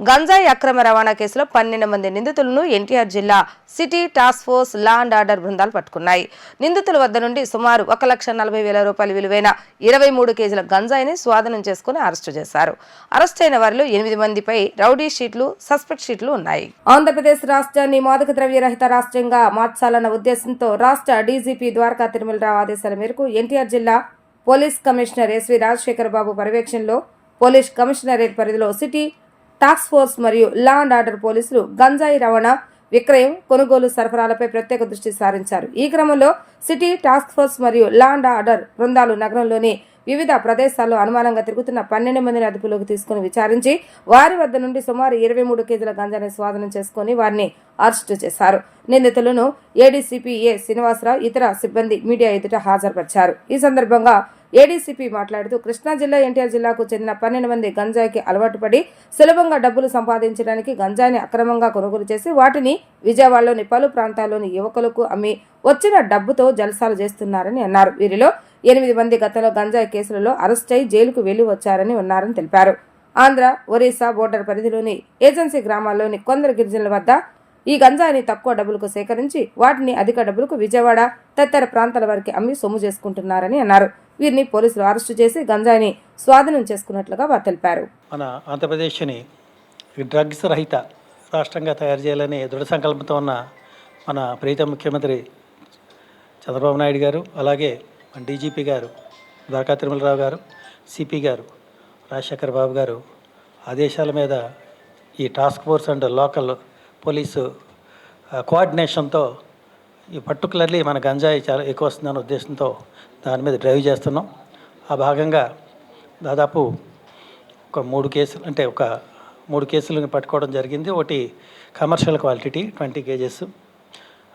గంజాయి అక్రమ రవాణా కేసులో పన్నెండు మంది నిందితులను ఎన్టీఆర్ జిల్లా city task force law and order బృందాలు పట్టుకున్నాయి. నిందితుల వద్ద నుండి సుమారు ఒక లక్ష నలభై వేల రూపాయల విలువైన ఇరవై మూడు కేజీల గంజాయిని స్వాధీనం చేసుకుని అరెస్టు చేశారు. అరెస్ట్ అయిన వారిలో ఎనిమిది మందిపై రౌడీ షీట్లు సస్పెక్ట్ షీట్లు ఉన్నాయి. ఆంధ్రప్రదేశ్ రాష్ట్రాన్ని మాదక ద్రవ్య రహిత రాష్ట్రంగా మార్చాలన్న ఉద్దేశంతో రాష్ట్ర డీజీపీ ద్వారకా తిరుమలరావు ఆదేశాల మేరకు ఎన్టీఆర్ జిల్లా police commissioner S V Rajasekhara Babu పర్యవేక్షణలో పోలీస్ కమిషనరేట్ పరిధిలో సిటీ టాస్క్ ఫోర్స్ మరియు లా అండ్ ఆర్డర్ పోలీసులు గంజాయి రవాణా విక్రయం కొనుగోలు సరఫరాలపై ప్రత్యేక దృష్టి సారించారు. ఈ క్రమంలో సిటీ టాస్క్ ఫోర్స్ మరియు లా అండ్ ఆర్డర్ బృందాలు నగరంలోని వివిధ ప్రదేశాల్లో అనుమానంగా తిరుగుతున్న పన్నెండు మందిని అదుపులోకి తీసుకుని విచారించి వారి వద్ద నుండి సుమారు ఇరవై మూడు కేజీల గంజాన్ని స్వాధీనం చేసుకుని వారిని అరెస్టు చేశారు. నిందితులను ఏడీసీపీ ఏ శ్రీనివాసరావు ఇతర సిబ్బంది మీడియా ఎదుట హాజరుపరిచారు. ఈ సందర్భంగా ఏడీసీపీ మాట్లాడుతూ కృష్ణా జిల్లా ఎన్టీఆర్ జిల్లాకు చెందిన పన్నెండు మంది గంజాయికి అలవాటు పడి సులభంగా డబ్బులు సంపాదించడానికి గంజాయిని అక్రమంగా కొనుగోలు చేసి వాటిని విజయవాడలోని పలు ప్రాంతాల్లోని యువకులకు అమ్మి వచ్చిన డబ్బుతో జల్సాలు చేస్తున్నారని అన్నారు. వీరిలో ఎనిమిది మంది గతంలో గంజాయి కేసులలో అరెస్ట్ అయి జైలుకు వెళ్ళి వచ్చారని ఉన్నారని తెలిపారు. ఆంధ్ర ఒరిస్సా బోర్డర్ పరిధిలోని ఏజెన్సీ గ్రామాల్లోని కొందరు గిరిజనుల వద్ద ఈ గంజాయిని తక్కువ డబ్బులకు సేకరించి వాటిని అధిక డబ్బులకు విజయవాడ తదితర ప్రాంతాల వరకు అమ్మి సొమ్ము చేసుకుంటున్నారని అన్నారు. వీరిని పోలీసులు అరెస్టు చేసి గంజాయిని స్వాధీనం చేసుకున్నట్లుగా వారు తెలిపారు. మన ఆంధ్రప్రదేశ్ని డ్రగ్స్ రహిత రాష్ట్రంగా తయారు చేయాలని దృఢ సంకల్పంతో ఉన్న మన ప్రీత ముఖ్యమంత్రి చంద్రబాబు నాయుడు గారు అలాగే డీజీపీ గారు ద్వారకా తిరుమలరావు గారు సిపి గారు రాజశేఖర్ బాబు గారు ఆదేశాల మీద ఈ task force and local police కోఆర్డినేషన్తో ఈ పర్టికులర్లీ మన గంజాయి చాలా ఎక్కువ వస్తుందన్న ఉద్దేశంతో దాని మీద డ్రైవ్ చేస్తున్నాం. ఆ భాగంగా దాదాపు ఒక మూడు కేసులు అంటే ఒక మూడు కేసులను పట్టుకోవడం జరిగింది. ఒకటి కమర్షియల్ క్వాలిటీ ట్వంటీ కేజెస్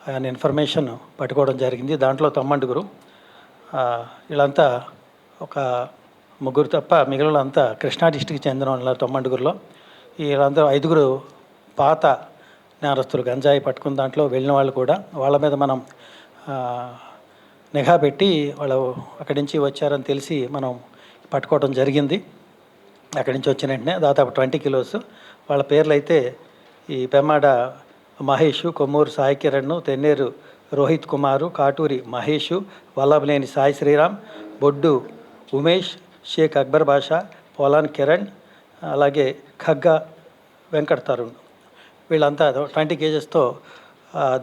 ఆయన ఇన్ఫర్మేషన్ పట్టుకోవడం జరిగింది. దాంట్లో తమ్మండుగురు ఆ, వీళ్ళంతా ఒక ముగ్గురు తప్ప మిగిలినంతా కృష్ణా డిస్టిక్ చెందిన వాళ్ళ తొమ్మండుగురులో. వీళ్ళందరూ ఐదుగురు పాత నేరస్తులు గంజాయి పట్టుకున్న దాంట్లో వెళ్ళిన వాళ్ళు కూడా. వాళ్ళ మీద మనం నిఘా పెట్టి వాళ్ళు అక్కడి నుంచి వచ్చారని తెలిసి మనం పట్టుకోవడం జరిగింది. అక్కడి నుంచి వచ్చిన వెంటనే దాదాపు ట్వంటీ కిలోస్. వాళ్ళ పేర్లు అయితే ఈ పెమ్మాడ మహేష్ కొమ్మూరు సాయి కిరణ్ తెన్నేరు రోహిత్ కుమారు కాటూరి మహేష్ వల్లభనేని సాయి శ్రీరామ్ బొడ్డు ఉమేష్ షేక్ అక్బర్ బాషా పోలాన్ కిరణ్ అలాగే ఖగ్గా వెంకట తరుణ్. వీళ్ళంతా ట్వంటీ కేజెస్తో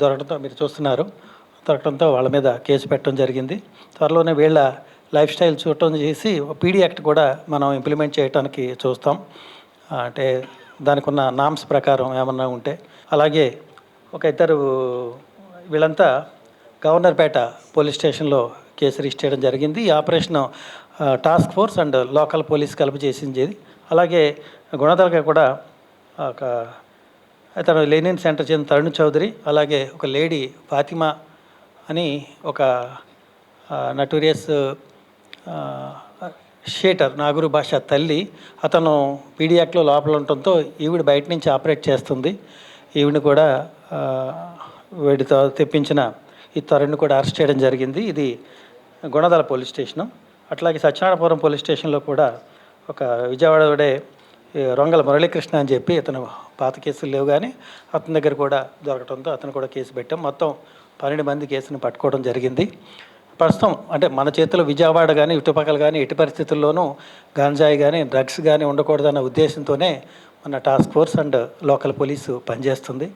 దొరకడంతో మీరు చూస్తున్నారు. దొరకడంతో వాళ్ళ మీద కేసు పెట్టడం జరిగింది. త్వరలోనే వీళ్ళ లైఫ్ స్టైల్ చూడటం చేసి పీడీ యాక్ట్ కూడా మనం ఇంప్లిమెంట్ చేయడానికి చూస్తాం. అంటే దానికి ఉన్న నామ్స్ ప్రకారం ఏమన్నా ఉంటే. అలాగే ఒక ఇద్దరు వీళ్ళంతా గవర్నర్పేట పోలీస్ స్టేషన్లో కేసు రిజిస్టర్ చేయడం జరిగింది. ఈ operation task force and local police కలిపి చేసింది. అలాగే గుణదలగా కూడా ఒక అతను లెనిన్ సెంటర్ చెందిన తరుణ్ చౌదరి అలాగే ఒక లేడీ ఫాతిమా అని ఒక నటూరియస్ షేటర్ నాగూరు భాష తల్లి అతను పీడియాక్లో లోపల ఉండటంతో ఈవిడ బయట నుంచి ఆపరేట్ చేస్తుంది. ఈవిడ కూడా ఆ, వీడితో తెప్పించిన ఈ తరుణ్ని కూడా అరెస్ట్ చేయడం జరిగింది. ఇది గుణదల పోలీస్ స్టేషను. అట్లాగే సత్యనారాయణపురం పోలీస్ స్టేషన్లో కూడా ఒక విజయవాడడే రొంగల మురళీకృష్ణ అని చెప్పి అతను పాత కేసులు లేవు కానీ అతని దగ్గర కూడా దొరకడంతో అతను కూడా కేసు పెట్టాం. మొత్తం పన్నెండు మంది కేసును పట్టుకోవడం జరిగింది. ప్రస్తుతం అంటే మన చేతిలో విజయవాడ కానీ ఇటుపక్కల కానీ ఎట్టి పరిస్థితుల్లోనూ గాంజాయి కానీ డ్రగ్స్ కానీ ఉండకూడదన్న ఉద్దేశంతోనే మన task force and local police పనిచేస్తుంది.